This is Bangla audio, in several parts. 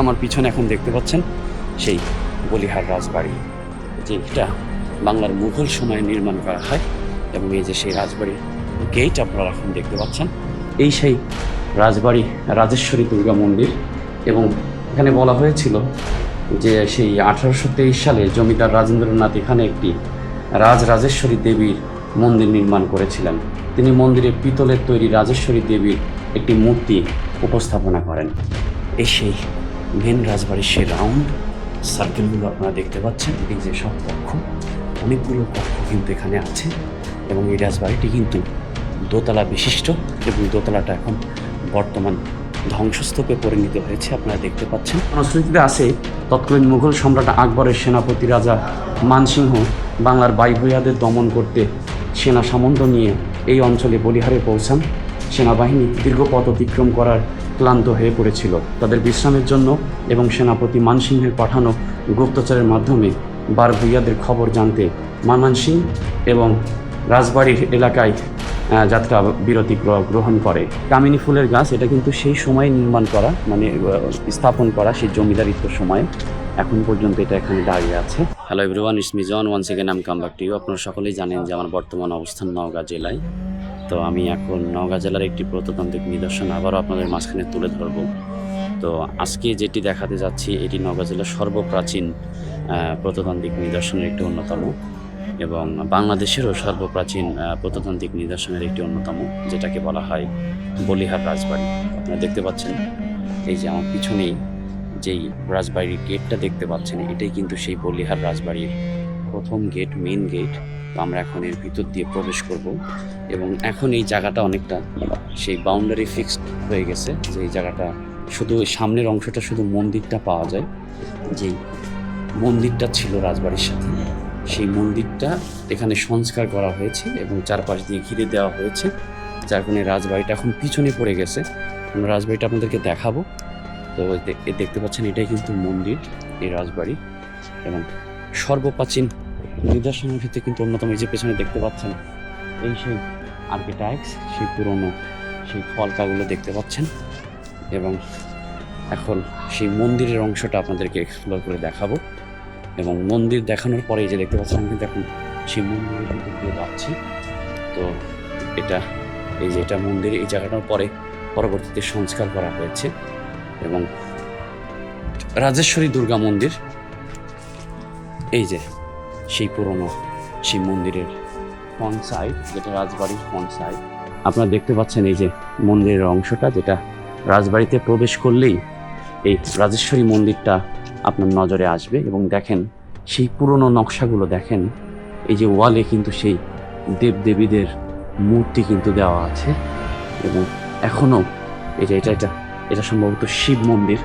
আমার পিছনে এখন দেখতে পাচ্ছেন সেই বলিহার রাজবাড়ি। যে এটা বাংলার মুঘল সময়ে নির্মাণ করা হয় এবং এই যে সেই রাজবাড়ির গেট আপনারা এখন দেখতে পাচ্ছেন, এই সেই রাজবাড়ি রাজেশ্বরী দুর্গা মন্দির এবং এখানে বলা হয়েছিল যে সেই আঠারোশো তেইশ সালে জমিদার রাজেন্দ্রনাথ এখানে একটি রাজ রাজেশ্বরী দেবীর মন্দির নির্মাণ করেছিলেন। তিনি মন্দিরে পিতলের তৈরি রাজেশ্বরী দেবীর একটি মূর্তি উপস্থাপনা করেন। এই সেই মেন রাজবাড়ির সে রাউন্ড সার্কেলগুলো আপনারা দেখতে পাচ্ছেন, এই যে সব কক্ষ, অনেকগুলো কক্ষ কিন্তু এখানে আছে এবং এই রাজবাড়িটি কিন্তু দোতলা বিশিষ্ট এবং দোতলাটা এখন বর্তমান ধ্বংসস্তূপে পরিণত হয়েছে, আপনারা দেখতে পাচ্ছেন। সংস্কৃতিতে আছে, তৎকালীন মুঘল সম্রাট আকবরের সেনাপতি রাজা মানসিংহ বাংলার বাইভূয়াদের দমন করতে সেনা সামন্ত নিয়ে এই অঞ্চলে বলিহারে পৌঁছান। সেনাবাহিনী দীর্ঘ পথ অতিক্রম করার ক্লান্ত হয়ে পড়েছিল। তাদের বিশ্রামের জন্য এবং সেনাপতি মানসিংহের পাঠানো গুপ্তচরের মাধ্যমে বার ভূইয়াদের খবর জানতে মানমান সিং এবং রাজবাড়ির এলাকায় যাত্রা বিরতি গ্রহণ করে। কামিনী ফুলের গাছ, এটা কিন্তু সেই সময় নির্মাণ করা মানে স্থাপন করা সেই জমিদারিত্ব সময়ে। এখন পর্যন্ত এটা এখানে দাঁড়িয়ে আছে। Hello everyone is me John one second am come back to আপনারা সকলেই জানেন যে আমার বর্তমান অবস্থান নওগাঁ জেলায়। তো আমি এখন নওগাঁ জেলার একটি প্রত্নতান্ত্রিক নিদর্শন আবারও আপনাদের মাঝখানে তুলে ধরবো। তো আজকে যেটি দেখাতে যাচ্ছি, এটি নওগাঁ জেলার সর্বপ্রাচীন প্রত্নতান্ত্রিক নিদর্শনের একটি অন্যতম এবং বাংলাদেশেরও সর্বপ্রাচীন প্রত্নতান্ত্রিক নিদর্শনের একটি অন্যতম, যেটাকে বলা হয় বলিহার রাজবাড়ি। আপনারা দেখতে পাচ্ছেন, এই যে আমার পিছনেই যেই রাজবাড়ির গেটটা দেখতে পাচ্ছেন, এটাই কিন্তু সেই বলিহার রাজবাড়ির প্রথম গেট মেন গেট তো আমরা এখন এর ভিতর দিয়ে প্রবেশ করব এবং এখন এই জায়গাটা অনেকটা সেই বাউন্ডারি ফিক্সড হয়ে গেছে যে এই জায়গাটা শুধু সামনের অংশটা শুধু মন্দিরটা পাওয়া যায়। যেই মন্দিরটা ছিল রাজবাড়ির সাথে, সেই মন্দিরটা এখানে সংস্কার করা হয়েছে এবং চারপাশ দিয়ে ঘিরে দেওয়া হয়েছে, যার কারণে রাজবাড়িটা এখন পিছনে পড়ে গেছে। আমরা রাজবাড়িটা আপনাদেরকে দেখাবো। তো দেখতে পাচ্ছেন এটাই কিন্তু মন্দির, এই রাজবাড়ি এবং সর্বপ্রাচীন নিদর্শনের ভিত্তি কিন্তু অন্যতম, এই যে পেছনে দেখতে পাচ্ছেন, এই সেই আর্কিটাইক্স সেই পুরনো সেই ফলকাগুলো দেখতে পাচ্ছেন এবং এখন সেই মন্দিরের অংশটা আপনাদেরকে এক্সপ্লোর করে দেখাবো এবং মন্দির দেখানোর পরে যে দেখতে পাচ্ছেন কিন্তু এখন সেই মন্দিরের ভিতর দিয়ে যাচ্ছি। তো এটা, এই যে এটা মন্দির, এই জায়গাটার পরে পরবর্তীতে সংস্কার করা হয়েছে এবং রাজেশ্বরী দুর্গা মন্দির এই যে, সেই পুরনো, সেই মন্দিরের ফ্রন্ট সাইড যেটা রাজবাড়ির ফ্রন্ট সাইড আপনারা দেখতে পাচ্ছেন এই যে মন্দিরের অংশটা, যেটা রাজবাড়িতে প্রবেশ করলেই এই রাজেশ্বরী মন্দিরটা আপনার নজরে আসবে এবং দেখেন, সেই পুরনো নকশাগুলো দেখেন, এই যে ওয়ালে কিন্তু সেই দেবদেবীদের মূর্তি কিন্তু দেওয়া আছে এবং এখনও যে এটা এটা এটা সম্ভবত শিব মন্দির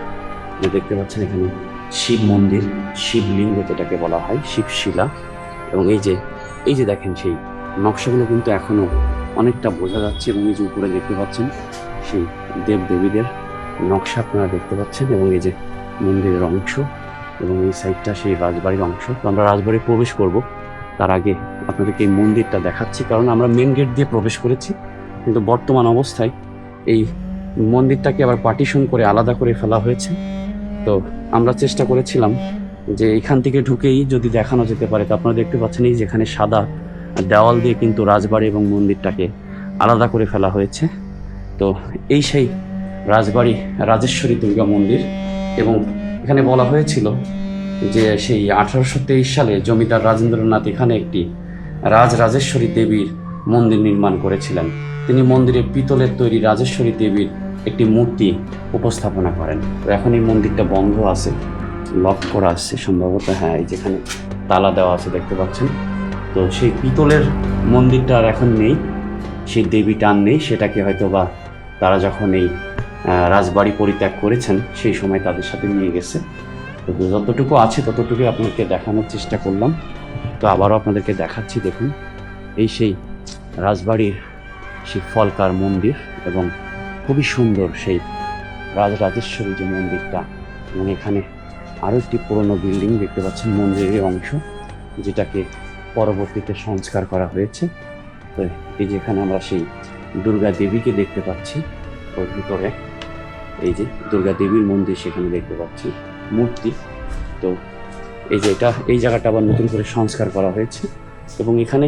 দেখতে পাচ্ছেন এখানে শিব মন্দির শিবলিঙ্গ যেটাকে বলা হয় শিবশিলা এবং এই যে এই যে দেখেন সেই নকশাগুলো কিন্তু এখনও অনেকটা বোঝা যাচ্ছে এবং এই যে উপরে দেখতে পাচ্ছেন সেই দেব দেবীদের নকশা আপনারা দেখতে পাচ্ছেন এবং এই যে মন্দিরের অংশ এবং এই সাইডটা সেই রাজবাড়ির অংশ। তো আমরা রাজবাড়ি প্রবেশ করব। তার আগে আপনাদেরকে এই মন্দিরটা দেখাচ্ছি, কারণ আমরা মেন গেট দিয়ে প্রবেশ করেছি। কিন্তু বর্তমান অবস্থায় এই মন্দিরটাকে আবার পার্টিশন করে আলাদা করে ফেলা হয়েছে। তো আমরা চেষ্টা করেছিলাম যে এখান থেকে ঢুকেই যদি দেখানো যেতে পারে। তো আপনারা দেখতে পাচ্ছেন এই যেখানে সাদা দেওয়াল দিয়ে কিন্তু রাজবাড়ি এবং মন্দিরটাকে আলাদা করে ফেলা হয়েছে। তো এই সেই রাজবাড়ি, রাজেশ্বরী দুর্গা মন্দির এবং এখানে বলা হয়েছিল যে সেই আঠারোশো তেইশ সালে জমিদার রাজেন্দ্রনাথ এখানে একটি রাজ রাজেশ্বরী দেবীর মন্দির নির্মাণ করেছিলেন। তিনি মন্দিরে পিতলের তৈরি রাজেশ্বরী দেবীর একটি মূর্তি উপস্থাপনা করেন। তো এখন এই মন্দিরটা বন্ধ আছে, লক করা আছে সম্ভবত। হ্যাঁ এই যেখানে তালা দেওয়া আছে দেখতে পাচ্ছেন। তো সেই পিতলের মন্দিরটা আর এখন নেই, সেই দেবীটা আর নেই। সেটাকে হয়তো বা তারা যখন এই রাজবাড়ি পরিত্যাগ করেছেন, সেই সময় তাদের সাথে নিয়ে গেছে। তো যতটুকু আছে ততটুকু আপনাদেরকে দেখানোর চেষ্টা করলাম। তো আবারও আপনাদেরকে দেখাচ্ছি, দেখুন। এই সেই রাজবাড়ির সেই ফলকার মন্দির এবং খুবই সুন্দর সেই রাজরাজেশ্বরী যে মন্দিরটা, এবং এখানে আরও একটি পুরনো বিল্ডিং দেখতে পাচ্ছেন, মন্দিরের অংশ, যেটাকে পরবর্তীতে সংস্কার করা হয়েছে। তো এই যেখানে আমরা সেই দুর্গা দেবীকে দেখতে পাচ্ছি, ওর ভিতরে এই যে দুর্গা দেবীর মন্দির সেখানে দেখতে পাচ্ছি, মূর্তি। তো এই যে এটা, এই জায়গাটা আবার নতুন করে সংস্কার করা হয়েছে, এবং এখানে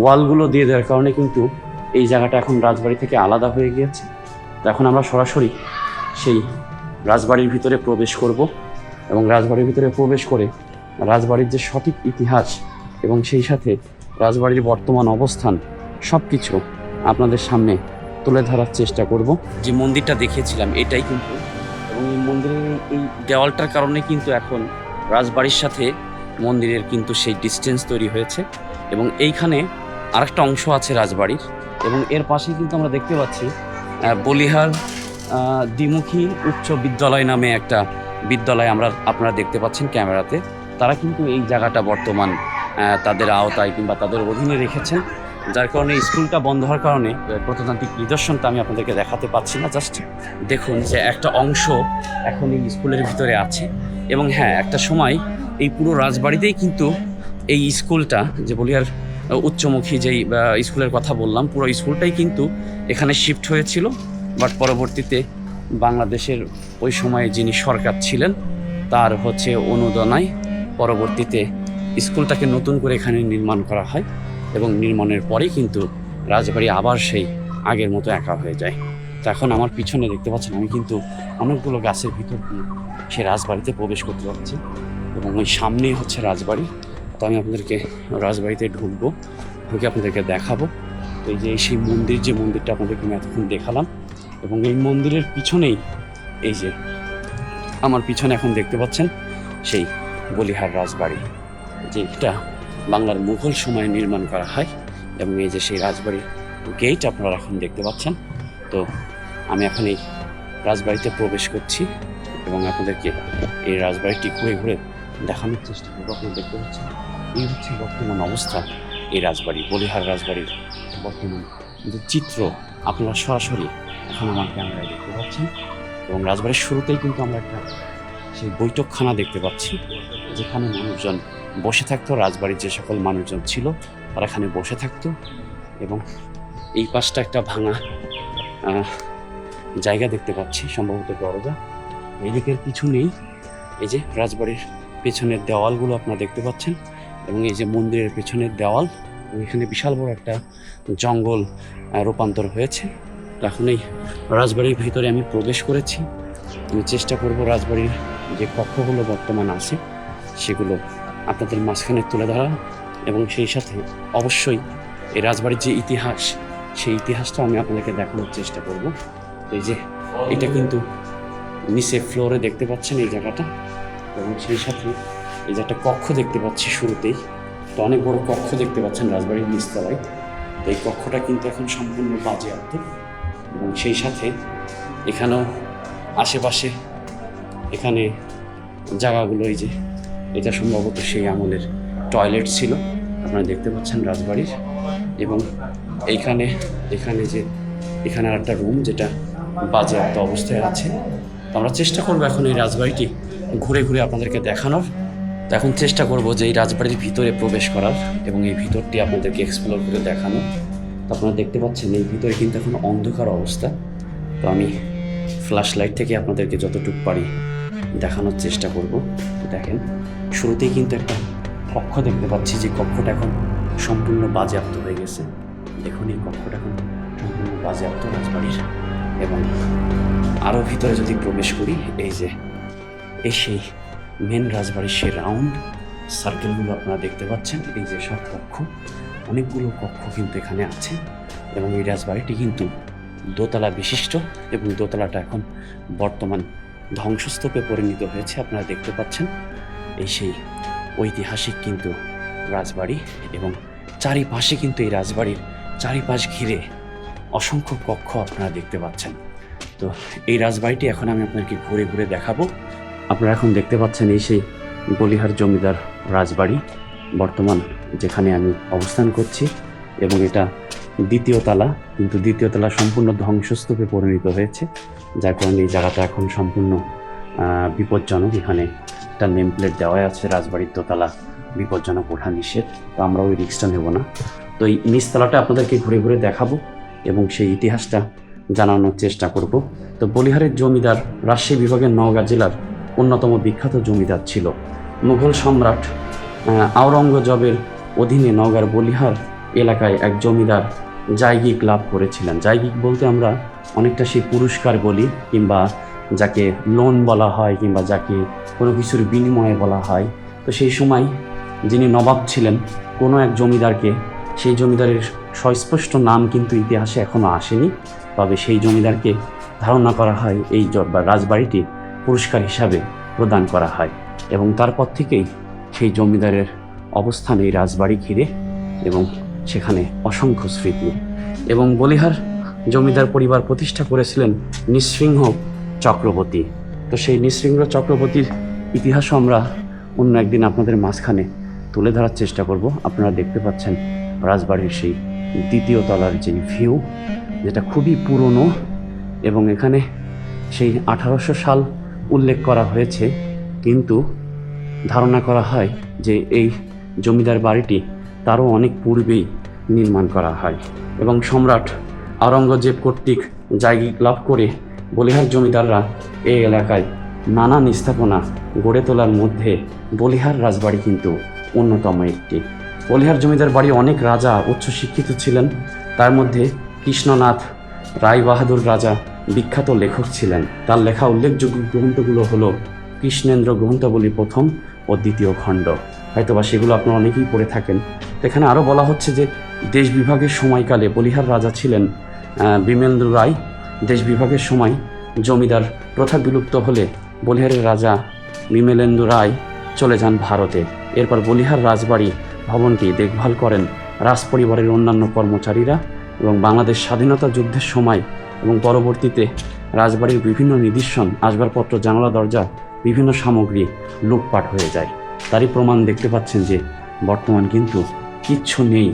ওয়ালগুলো দিয়ে দেওয়ার কারণে কিন্তু এই জায়গাটা এখন রাজবাড়ি থেকে আলাদা হয়ে গিয়েছে। এখন আমরা সরাসরি সেই রাজবাড়ির ভিতরে প্রবেশ করব এবং রাজবাড়ির ভিতরে প্রবেশ করে রাজবাড়ির যে সঠিক ইতিহাস এবং সেই সাথে রাজবাড়ির বর্তমান অবস্থান সব কিছু আপনাদের সামনে তুলে ধরার চেষ্টা করব। যে মন্দিরটা দেখিয়েছিলাম এটাই কিন্তু। এবং এই মন্দিরের এই দেওয়ালটার কারণে কিন্তু এখন রাজবাড়ির সাথে মন্দিরের কিন্তু সেই ডিস্টেন্স তৈরি হয়েছে। এবং এইখানে আরেকটা অংশ আছে রাজবাড়ির। এবং এর পাশেই কিন্তু আমরা দেখতে পাচ্ছি বলিহার দ্বিমুখী উচ্চ বিদ্যালয় নামে একটা বিদ্যালয় আমরা, আপনারা দেখতে পাচ্ছেন ক্যামেরাতে। তারা কিন্তু এই জায়গাটা বর্তমান তাদের আওতায় কিংবা তাদের অধীনে রেখেছেন। যার কারণে স্কুলটা বন্ধ হওয়ার কারণে প্রত্নতান্ত্রিক নিদর্শনটা আমি আপনাদেরকে দেখাতে পাচ্ছি না, জাস্ট দেখুন যে একটা অংশ এখন এই স্কুলের ভিতরে আছে। এবং হ্যাঁ একটা সময় এই পুরো রাজবাড়িতেই কিন্তু এই স্কুলটা, যে বলিয়ার উচ্চমুখী যেই স্কুলের কথা বললাম, পুরো স্কুলটাই কিন্তু এখানে শিফট হয়েছিল বাট পরবর্তীতে বাংলাদেশের ওই সময়ে যিনি সরকার ছিলেন, তার হচ্ছে অনুদানায় পরবর্তীতে স্কুলটাকে নতুন করে এখানে নির্মাণ করা হয় এবং নির্মাণের পরেই কিন্তু রাজবাড়ি আবার সেই আগের মতো একা হয়ে যায়। তো এখন আমার পিছনে দেখতে পাচ্ছেন, আমি কিন্তু অনেকগুলো গাছের ভিতর দিয়ে সে রাজবাড়িতে প্রবেশ করতে পারছি এবং ওই সামনেই হচ্ছে রাজবাড়ি। তো আমি আপনাদেরকে রাজবাড়িতে ঢুকবো, ঢুকে আপনাদেরকে দেখাবো। তো এই যে সেই মন্দির, যে মন্দিরটা আপনাদেরকে আমি এতক্ষণ দেখালাম, এবং এই মন্দিরের পিছনেই এই যে আমার পিছনে এখন দেখতে পাচ্ছেন সেই বলিহার রাজবাড়ি, যে এটা বাংলার মুঘল সময়ে নির্মাণ করা হয়, এবং এই যে সেই রাজবাড়ির গেট আপনারা এখন দেখতে পাচ্ছেন। তো আমি এখন এই রাজবাড়িতে প্রবেশ করছি, এবং আপনাদেরকে এই রাজবাড়িটি ঘুরে ঘুরে দেখানোর চেষ্টা করব, আপনারা দেখতে পাচ্ছেন। এই হচ্ছে বর্তমান অবস্থা এই রাজবাড়ি, বলিহার রাজবাড়ির বর্তমান যে চিত্র, আপনারা সরাসরি এখন আমার ক্যামেরায় দেখতে পাচ্ছেন এবং রাজবাড়ির শুরুতেই কিন্তু আমরা একটা সেই বৈঠকখানা দেখতে পাচ্ছি, যেখানে মানুষজন বসে থাকতো, রাজবাড়ির যে সকল মানুষজন ছিল তারা এখানে বসে থাকতো এবং এই পাশটা একটা ভাঙা জায়গা দেখতে পাচ্ছি, সম্ভবত দরজা। এদিকের কিছু নেই, এই যে রাজবাড়ির পেছনের দেওয়ালগুলো আপনারা দেখতে পাচ্ছেন। এবং এই যে মন্দিরের পেছনের দেওয়াল এখানে বিশাল বড় একটা জঙ্গল রূপান্তর হয়েছে। এখন এই রাজবাড়ির ভিতরে আমি প্রবেশ করেছি। আমি চেষ্টা করব রাজবাড়ির যে কক্ষগুলো বর্তমান আছে, সেগুলো আপনাদের মাঝখানে তুলে ধরা এবং সেই সাথে অবশ্যই এই রাজবাড়ির যে ইতিহাস, সেই ইতিহাসটা আমি আপনাদেরকে দেখানোর চেষ্টা করব। এই যে এটা কিন্তু নিচে ফ্লোরে দেখতে পাচ্ছেন এই জায়গাটা। এবং সেই সাথে এই যে একটা কক্ষ দেখতে পাচ্ছি শুরুতেই, তো অনেক বড় কক্ষ দেখতে পাচ্ছেন রাজবাড়ির নিচতলায় এই কক্ষটা কিন্তু এখন সম্পূর্ণ বাজে বাজেয়াপ্ত এবং সেই সাথে এখানেও আশেপাশে এখানে জায়গাগুলো এই যে, এটা সম্ভবত সেই আমলের টয়লেট ছিল, আপনারা দেখতে পাচ্ছেন রাজবাড়ির। এবং এইখানে, এখানে যে, এখানে আর একটা রুম যেটা বাজে বাজেয়াপ্ত অবস্থায় আছে। আমরা চেষ্টা করব এখন এই রাজবাড়িটি ঘুরে ঘুরে আপনাদেরকে দেখানোর। তো এখন চেষ্টা করব যে এই রাজবাড়ির ভিতরে প্রবেশ করার এবং এই ভিতরটি আপনাদেরকে এক্সপ্লোর করে দেখানো। তো আপনারা দেখতে পাচ্ছেন, এই ভিতরে কিন্তু এখন অন্ধকার অবস্থা। তো আমি ফ্ল্যাশ লাইট থেকে আপনাদেরকে যতটুকু পারি দেখানোর চেষ্টা করব। দেখেন, শুরুতেই কিন্তু একটা কক্ষ দেখতে পাচ্ছি যে কক্ষটা এখন সম্পূর্ণ বাজেয়াপ্ত হয়ে গেছে। দেখুন, এই কক্ষটা এখন সম্পূর্ণ বাজেয়াপ্ত রাজবাড়ির এবং আরও ভিতরে যদি প্রবেশ করি, এই যে এই সেই মেন রাজবাড়ির সে রাউন্ড সার্কেলগুলো আপনারা দেখতে পাচ্ছেন। এই যে সব কক্ষ, অনেকগুলো কক্ষ কিন্তু এখানে আছে এবং এই রাজবাড়িটি কিন্তু দোতলা বিশিষ্ট এবং দোতলাটা এখন বর্তমান ধ্বংসস্তূপে পরিণত হয়েছে, আপনারা দেখতে পাচ্ছেন। এই সেই ঐতিহাসিক কিন্তু রাজবাড়ি এবং চারিপাশে কিন্তু এই রাজবাড়ির চারিপাশ ঘিরে অসংখ্য কক্ষ আপনারা দেখতে পাচ্ছেন। তো এই রাজবাড়িটি এখন আমি আপনাকে ঘুরে ঘুরে দেখাবো। আপনারা এখন দেখতে পাচ্ছেন এই সেই বলিহার জমিদার রাজবাড়ি, বর্তমান যেখানে আমি অবস্থান করছি এবং এটা দ্বিতীয় তালা, কিন্তু দ্বিতীয় তালা সম্পূর্ণ ধ্বংসস্তূপে পরিণত হয়েছে, যার কারণে এই জায়গাটা এখন সম্পূর্ণ বিপজ্জনক। এখানে একটা নেম প্লেট দেওয়া আছে, রাজবাড়ির দোতলা, বিপজ্জনক ওঠা নিষেধ। তো আমরা ওই রিক্সটা নেব না। তো এই নিচতলাটা আপনাদেরকে ঘুরে ঘুরে দেখাবো এবং সেই ইতিহাসটা জানানোর চেষ্টা করব। তো বলিহারের জমিদার রাজশাহী বিভাগের নওগাঁ জেলার অন্যতম বিখ্যাত জমিদার ছিল। মুঘল সম্রাট আওরঙ্গজেবের অধীনে নওগাঁর বলিহার এলাকায় এক জমিদার জায়গিক লাভ করেছিলেন। জায়গিক বলতে আমরা অনেকটা সেই পুরস্কার বলি, কিংবা যাকে লোন বলা হয়, কিংবা যাকে কোনো কিছুর বিনিময়ে বলা হয়। তো সেই সময় যিনি নবাব ছিলেন, কোনো এক জমিদারকে সেই জমিদারের সস্পষ্ট নাম কিন্তু ইতিহাসে এখনও আসেনি। তবে সেই জমিদারকে ধারণা করা হয় এই রাজবাড়িটি পুরস্কার হিসাবে প্রদান করা হয় এবং তারপর থেকেই সেই জমিদারের অবস্থান এই রাজবাড়ি ঘিরে এবং সেখানে অসংখ্য স্মৃতি। এবং বলিহার জমিদার পরিবার প্রতিষ্ঠা করেছিলেন নৃসিংহ চক্রবর্তী। তো সেই নৃসিংহ চক্রবর্তীর ইতিহাসও আমরা অন্য একদিন আপনাদের মাঝখানে তুলে ধরার চেষ্টা করব। আপনারা দেখতে পাচ্ছেন রাজবাড়ির সেই দ্বিতীয় তলার যে ভিউ যেটা খুবই পুরনো এবং এখানে সেই আঠারোশো সাল উল্লেখ করা হয়েছে, কিন্তু ধারণা করা হয় যে এই জমিদার বাড়িটি তারও অনেক পূর্বেই নির্মাণ করা হয় এবং সম্রাট আওরঙ্গজেব কর্তৃক জায়গা লাভ করে বলিহার জমিদাররা এই এলাকায় নানান স্থাপনা গড়ে তোলার মধ্যে বলিহার রাজবাড়ি কিন্তু অন্যতম একটি। বলিহার জমিদার বাড়ি অনেক রাজা উচ্চ শিক্ষিত ছিলেন, তার মধ্যে কৃষ্ণনাথ রায় বাহাদুর রাজা বিখ্যাত লেখক ছিলেন। তার লেখা উল্লেখযোগ্য গ্রন্থগুলো হলো কৃষ্ণেন্দ্র গ্রন্থাবলী প্রথম ও দ্বিতীয় খণ্ড। হয়তোবা সেগুলো আপনারা অনেকেই পড়ে থাকেন। এখানে আরও বলা হচ্ছে যে দেশ বিভাগের সময়কালে বলিহার রাজা ছিলেন বিমেন্দ্র রায়। দেশ বিভাগের সময় জমিদার প্রথা বিলুপ্ত হলে বলিহারের রাজা বিমেলেন্দু রায় চলে যান ভারতে। এরপর বলিহার রাজবাড়ি ভবনটি দেখভাল করেন। রাজ পরিবারের অন্যান্য কর্মচারীরা এবং বাংলাদেশ স্বাধীনতা যুদ্ধের সময় এবং পরবর্তীতে রাজবাড়ির বিভিন্ন নিদর্শন, আসবাবপত্র, জানালা, দরজা, বিভিন্ন সামগ্রী লুটপাট হয়ে যায়। তারই প্রমাণ দেখতে পাচ্ছেন যে বর্তমান কিন্তু কিচ্ছু নেই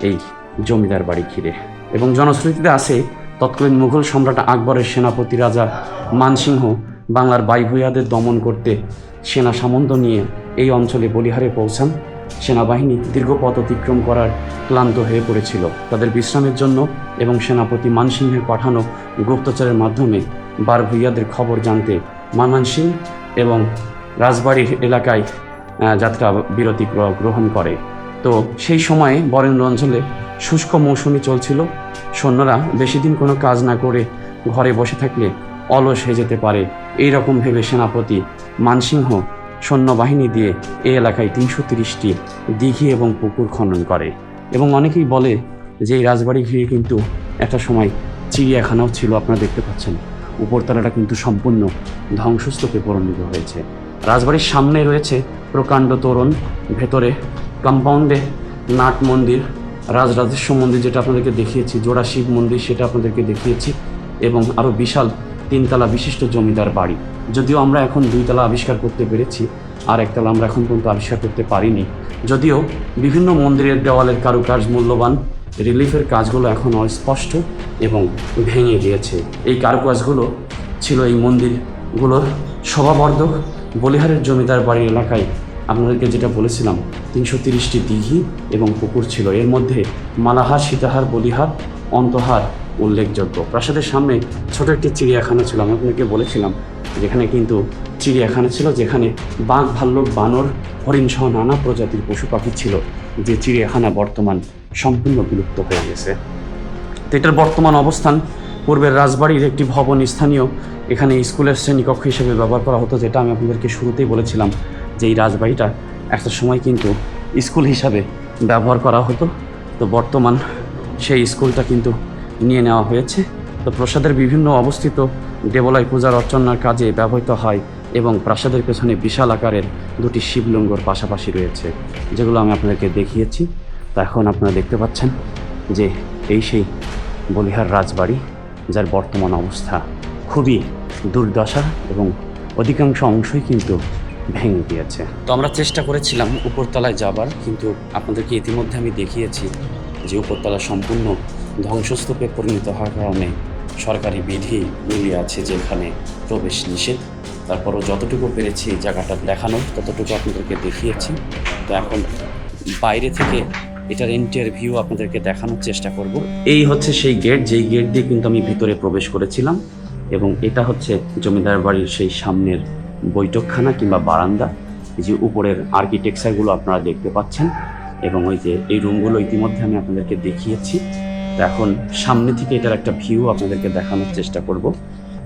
এই জমিদার বাড়ি ঘিরে। এবং জনশ্রুতিতে আছে, তৎকালীন মুঘল সম্রাট আকবরের সেনাপতি রাজা মানসিংহ বাংলার বাইভূয়াদের দমন করতে সেনা সামন্ত নিয়ে এই অঞ্চলে বলিহারে পৌঁছান। সেনাবাহিনী দীর্ঘ পথ অতিক্রম করার ক্লান্ত হয়ে পড়েছিল। তাদের বিশ্রামের জন্য এবং সেনাপতি মানসিংহের পাঠানো গুপ্তচরের মাধ্যমে বার ভূইয়াদের খবর জানতে মানসিং এবং রাজবাড়ির এলাকায় যাত্রা বিরতি গ্রহণ করে। তো সেই সময়ে বরেন্দ্র অঞ্চলে শুষ্ক মৌসুমি চলছিল। সৈন্যরা বেশি দিন কোনো কাজ না করে ঘরে বসে থাকলে অলস হয়ে যেতে পারে এই রকম ভেবে সেনাপতি মানসিংহ সৈন্যবাহিনী দিয়ে এই এলাকায় তিনশো তিরিশটি দিঘি এবং পুকুর খনন করে। এবং অনেকেই বলে যে এই রাজবাড়ি ঘিরে কিন্তু একটা সময় চিড়িয়াখানাও ছিল, আপনারা দেখতে পাচ্ছেন। উপরতলাটা কিন্তু সম্পূর্ণ ধ্বংসস্তূপে পরিণত হয়েছে। রাজবাড়ির সামনে রয়েছে প্রকাণ্ড তোরণ, ভেতরে কম্পাউন্ডে নাট মন্দির, রাজরাজেশ্বর মন্দির যেটা আপনাদেরকে দেখিয়েছি জোড়া শিব মন্দির সেটা আপনাদেরকে দেখিয়েছি, এবং আরও বিশাল তিনতলা বিশিষ্ট জমিদার বাড়ি। যদিও আমরা এখন দুইতলা আবিষ্কার করতে পেরেছি, আর একতলা আমরা এখন পর্যন্ত আবিষ্কার করতে পারিনি। যদিও বিভিন্ন মন্দিরের দেওয়ালের কারুকাজ মূল্যবান, রিলিফের কাজগুলো এখন অস্পষ্ট এবং ভেঙে গিয়েছে। এই কারুকাজগুলো ছিল এই মন্দিরগুলোর শোভাবর্ধক। বলিহারের জমিদার বাড়ির এলাকায় আপনাদেরকে যেটা বলেছিলাম, তিনশো তিরিশটি দিঘি এবং পুকুর ছিল। এর মধ্যে মালাহার, সীতাহার, বলিহার, অন্তহার উল্লেখযোগ্য। প্রাসাদের সামনে ছোট একটি চিড়িয়াখানা ছিল, আমি আপনাকে বলেছিলাম যেখানে কিন্তু চিড়িয়াখানা ছিল, যেখানে বাঘ, ভাল্লুক, বানর, হরিণ সহ নানা প্রজাতির পশু পাখি ছিল, যে চিড়িয়াখানা বর্তমান সম্পূর্ণ বিলুপ্ত হয়ে গেছে। তো এটার বর্তমান অবস্থান পূর্বের রাজবাড়ির একটি ভবন স্থানীয়, এখানে স্কুলের শ্রেণীকক্ষ হিসেবে ব্যবহার করা হতো, যেটা আমি আপনাদেরকে শুরুতেই বলেছিলাম যে এই রাজবাড়িটা একটা সময় কিন্তু স্কুল হিসাবে ব্যবহার করা হতো। তো বর্তমান সেই স্কুলটা কিন্তু নিয়ে নেওয়া হয়েছে। তো প্রসাদের বিভিন্ন অবস্থিত দেবালয় পূজার অর্চনার কাজে ব্যবহৃত হয় এবং প্রাসাদের পেছনে বিশাল আকারের দুটি শিবলিঙ্গর পাশাপাশি রয়েছে, যেগুলো আমি আপনাদেরকে দেখিয়েছি। তো এখন আপনারা দেখতে পাচ্ছেন যে এই সেই বলিহার রাজবাড়ি, যার বর্তমান অবস্থা খুবই দুর্দশা এবং অধিকাংশ অংশই কিন্তু ভেঙে গিয়েছে। তো আমরা চেষ্টা করেছিলাম উপরতলায় যাবার, কিন্তু আপনাদেরকে ইতিমধ্যে আমি দেখিয়েছি যে উপরতলা সম্পূর্ণ ধ্বংসস্তূপে পরিণত হওয়ার কারণে সরকারি বিধি মিলিয়ে আছে যেখানে প্রবেশ নিষেধ। তারপরও যতটুকু পেরেছি জায়গাটা দেখানো, ততটুকু আপনাদেরকে দেখিয়েছি। তো এখন বাইরে থেকে এটার ইন্টারভিউ আপনাদেরকে দেখানোর চেষ্টা করব। এই হচ্ছে সেই গেট যেই গেট দিয়ে কিন্তু আমি ভিতরে প্রবেশ করেছিলাম এবং এটা হচ্ছে জমিদার বাড়ির সেই সামনের বৈঠকখানা কিংবা বারান্দা। যে উপরের আর্কিটেকচারগুলো আপনারা দেখতে পাচ্ছেন এবং ওই যে এই রুমগুলো ইতিমধ্যে আমি আপনাদেরকে দেখিয়েছি। এখন সামনে থেকে এটার একটা ভিউ আপনাদেরকে দেখানোর চেষ্টা করব।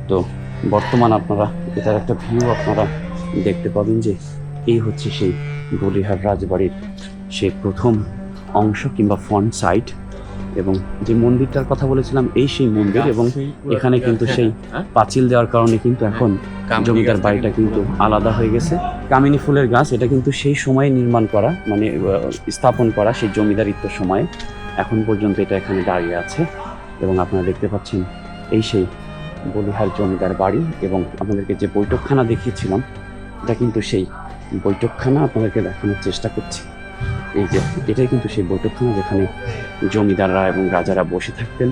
তো বর্তমান আপনারা এটার একটা ভিউ আপনারা দেখতে পাবেন যে এই হচ্ছে সেই বলিহার রাজবাড়ির সেই প্রথম অংশ কিংবা ফ্রন্ট সাইড এবং যে মন্দিরটার কথা বলেছিলাম এই সেই মন্দির এবং এখানে কিন্তু সেই পাঁচিল দেওয়ার কারণে কিন্তু এখন জমিদার বাড়িটা কিন্তু আলাদা হয়ে গেছে। কামিনী ফুলের গাছ এটা কিন্তু সেই সময়ে নির্মাণ করা মানে স্থাপন করা সেই জমিদারিত্ব সময়ে। এখন পর্যন্ত এটা এখানে দাঁড়িয়ে আছে এবং আপনারা দেখতে পাচ্ছেন এই সেই বলিহার জমিদার বাড়ি এবং আপনাদেরকে যে বৈঠকখানা দেখিয়েছিলাম, এটা কিন্তু সেই বৈঠকখানা আপনাদেরকে দেখানোর চেষ্টা করছি। এই যে, এটাই কিন্তু সেই বৈঠকখানা যেখানে জমিদাররা এবং রাজারা বসে থাকতেন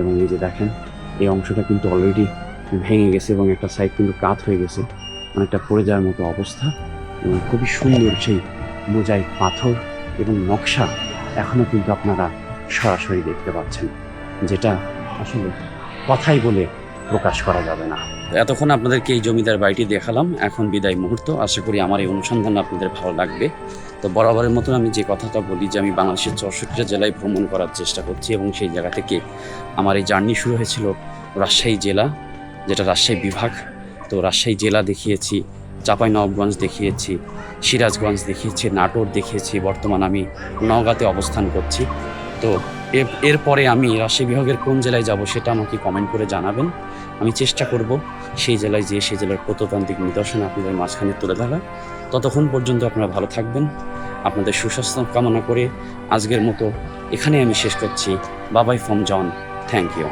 এবং এই যে দেখেন, এই অংশটা কিন্তু অলরেডি ভেঙে গেছে এবং একটা সাইড কিন্তু কাত হয়ে গেছে, অনেকটা পড়ে যাওয়ার মতো অবস্থা এবং খুবই সুন্দর সেই মোজাইক পাথর এবং নকশা এখনও কিন্তু আপনারা সরাসরি দেখতে পাচ্ছেন, যেটা আসলে কথাই বলে প্রকাশ করা যাবে না। এতক্ষণ আপনাদেরকে এই জমিদার বাড়িটি দেখালাম, এখন বিদায় মুহূর্ত। আশা করি আমার এই অনুসন্ধান আপনাদের ভালো লাগবে। তো বরাবরের মতন আমি যে কথাটা বলি যে আমি বাংলাদেশের চৌষট্টিটা জেলায় ভ্রমণ করার চেষ্টা করছি এবং সেই জায়গা থেকে আমার এই জার্নি শুরু হয়েছিল রাজশাহী জেলা, যেটা রাজশাহী বিভাগ। তো রাজশাহী জেলা দেখিয়েছি চাঁপাইনবাবগঞ্জ দেখিয়েছি, সিরাজগঞ্জ দেখিয়েছি, নাটোর দেখিয়েছি, বর্তমান আমি নওগাঁতে অবস্থান করছি। তো এর- এরপরে আমি রাজশাহী বিভাগের কোন জেলায় যাব সেটা আমাকে কমেন্ট করে জানাবেন। আমি চেষ্টা করব সেই জেলায় যেয়ে সেই জেলার প্রত্নতান্ত্রিক নিদর্শন আপনাদের মাঝখানে তুলে ধরা। ততক্ষণ পর্যন্ত আপনারা ভালো থাকবেন, আপনাদের সুস্বাস্থ্য কামনা করে আজকের মতো এখানে আমি শেষ করছি। বাবাই ফ্রম জন, থ্যাংক ইউ।